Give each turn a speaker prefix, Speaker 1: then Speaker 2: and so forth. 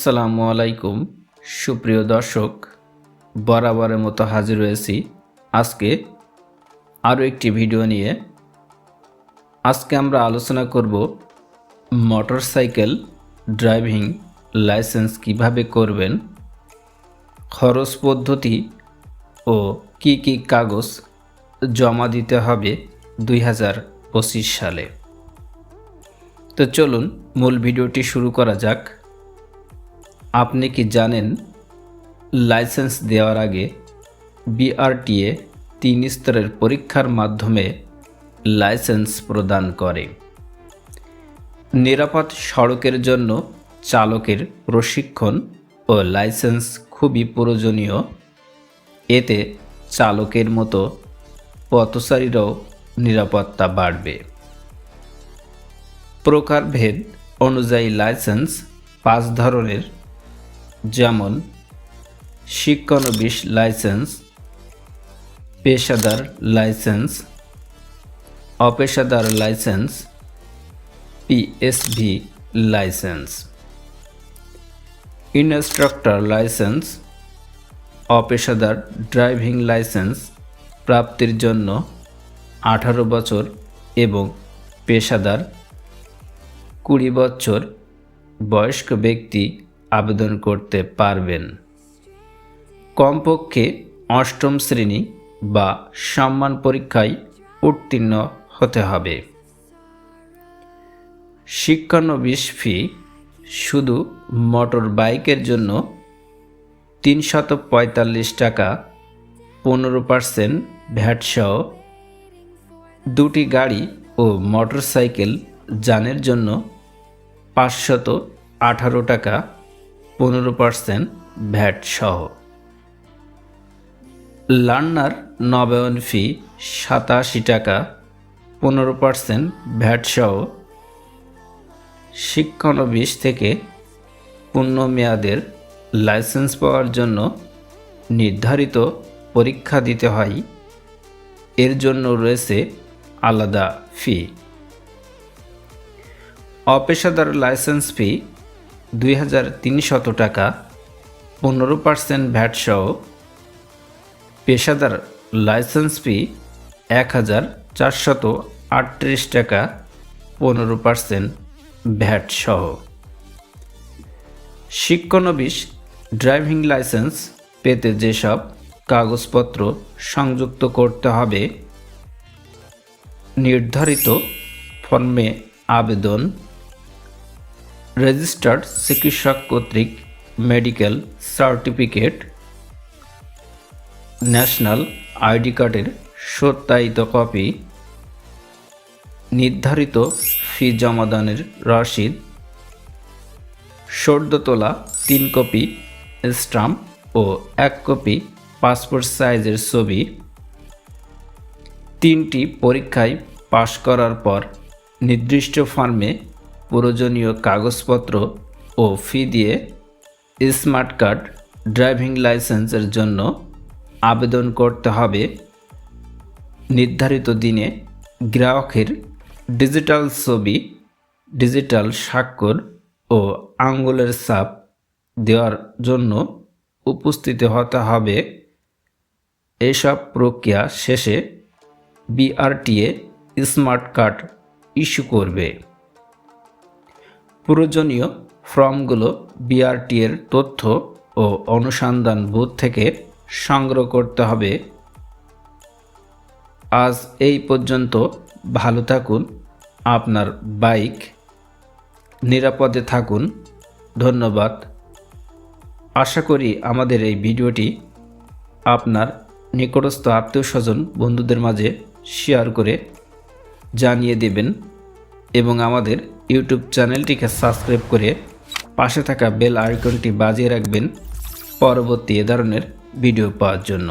Speaker 1: আসসালামু আলাইকুম। সুপ্রিয় দর্শক, বরাবরের মতো হাজির হয়েছি আজকে আরও একটি ভিডিও নিয়ে। আজকে আমরা আলোচনা করব মোটরসাইকেল ড্রাইভিং লাইসেন্স কীভাবে করবেন, খরচ পদ্ধতি ও কি কি কাগজ জমা দিতে হবে দুই হাজার পঁচিশ সালে। তো চলুন, মূল ভিডিওটি শুরু করা যাক। আপনি কি জানেন লাইসেন্স দেওয়ার আগে বিআরটিএ তিন স্তরের পরীক্ষার মাধ্যমে লাইসেন্স প্রদান করে? নিরাপদ সড়কের জন্য চালকের প্রশিক্ষণ ও লাইসেন্স খুবই প্রয়োজনীয়। এতে চালকের মতো পথচারীরাও নিরাপত্তা বাড়বে। প্রকারভেদ অনুযায়ী লাইসেন্স পাঁচ ধরনের যেমন শিক্ষানবিশ লাইসেন্স, পেশাদার licence, অপেশাদার licence PSV licence, instructor licence, অপেশাদার driving licence প্রাপ্তির জন্য আঠারো বছর এবং পেশাদার কুড়ি বছর বয়স্ক ব্যক্তি আবেদন করতে পারবেন। কমপক্ষে অষ্টম শ্রেণি বা সম্মান পরীক্ষায় উত্তীর্ণ হতে হবে। শিক্ষানবিশ ফি শুধু মোটর বাইকের জন্য তিনশত পঁয়তাল্লিশ টাকা, পনেরো পার্সেন্ট ভ্যাট সহ দুটি গাড়ি ও মোটরসাইকেল যানের জন্য পাঁচশত আঠারো টাকা পনেরো পার্সেন্ট ভ্যাট সহ। লার্নার নবায়ন ফি সাতাশি টাকা, পনেরো পার্সেন্ট ভ্যাট সহ। শিক্ষানবিশ থেকে পূর্ণ মেয়াদের লাইসেন্স পাওয়ার জন্য নির্ধারিত পরীক্ষা দিতে হয়। এর জন্য রয়েছে আলাদা ফি। অপেশাদার লাইসেন্স ফি দুই হাজার তিনশত টাকা, পনেরো পার্সেন্ট ভ্যাট সহ পেশাদার লাইসেন্স ফি এক হাজার চারশত আটত্রিশ টাকা, পনেরো পার্সেন্ট ভ্যাট সহ। শিক্ষানবিশ ড্রাইভিং লাইসেন্স পেতে যেসব কাগজপত্র সংযুক্ত করতে হবে, নির্ধারিত ফর্মে আবেদন রেজিস্টার্ড চিকিৎসক কর্তৃক মেডিকেল সার্টিফিকেট, ন্যাশনাল আইডি কার্ডের সত্যায়িত কপি, নির্ধারিত ফি জমাদানের রসিদ, সদ্য তোলা তিন কপি স্টাম্প ও এক কপি পাসপোর্ট সাইজের ছবি, তিনটি পরীক্ষায় পাশ করার পর নির্দিষ্ট ফর্মে প্রয়োজনীয় কাগজপত্র ও ফি দিয়ে স্মার্ট কার্ড, ড্রাইভিং লাইসেন্সের জন্য আবেদন করতে হবে। নির্ধারিত দিনে গ্রাহকের ডিজিটাল ছবি, ডিজিটাল স্বাক্ষর ও আঙ্গুলের ছাপ দেওয়ার জন্য উপস্থিত হতে হবে। এসব প্রক্রিয়া শেষে বিআরটিএ স্মার্ট কার্ড ইস্যু করবে। প্রয়োজনীয় ফর্মগুলো বিআরটি এর তথ্য ও অনুসন্ধান বুথ থেকে সংগ্রহ করতে হবে। আজ এই পর্যন্ত। ভালো থাকুন। আপনার বাইক নিরাপদে থাকুন। ধন্যবাদ। আশা করি আমাদের এই ভিডিওটি আপনার নিকটস্থ আত্মীয় স্বজন বন্ধুদের মাঝে শেয়ার করে জানিয়ে দেবেন। এবং আমাদের ইউটিউব চ্যানেলটিকে সাবস্ক্রাইব করে পাশে থাকা বেল আইকনটি বাজিয়ে রাখবেন পরবর্তী এ ধরনের ভিডিও পাওয়ার জন্য।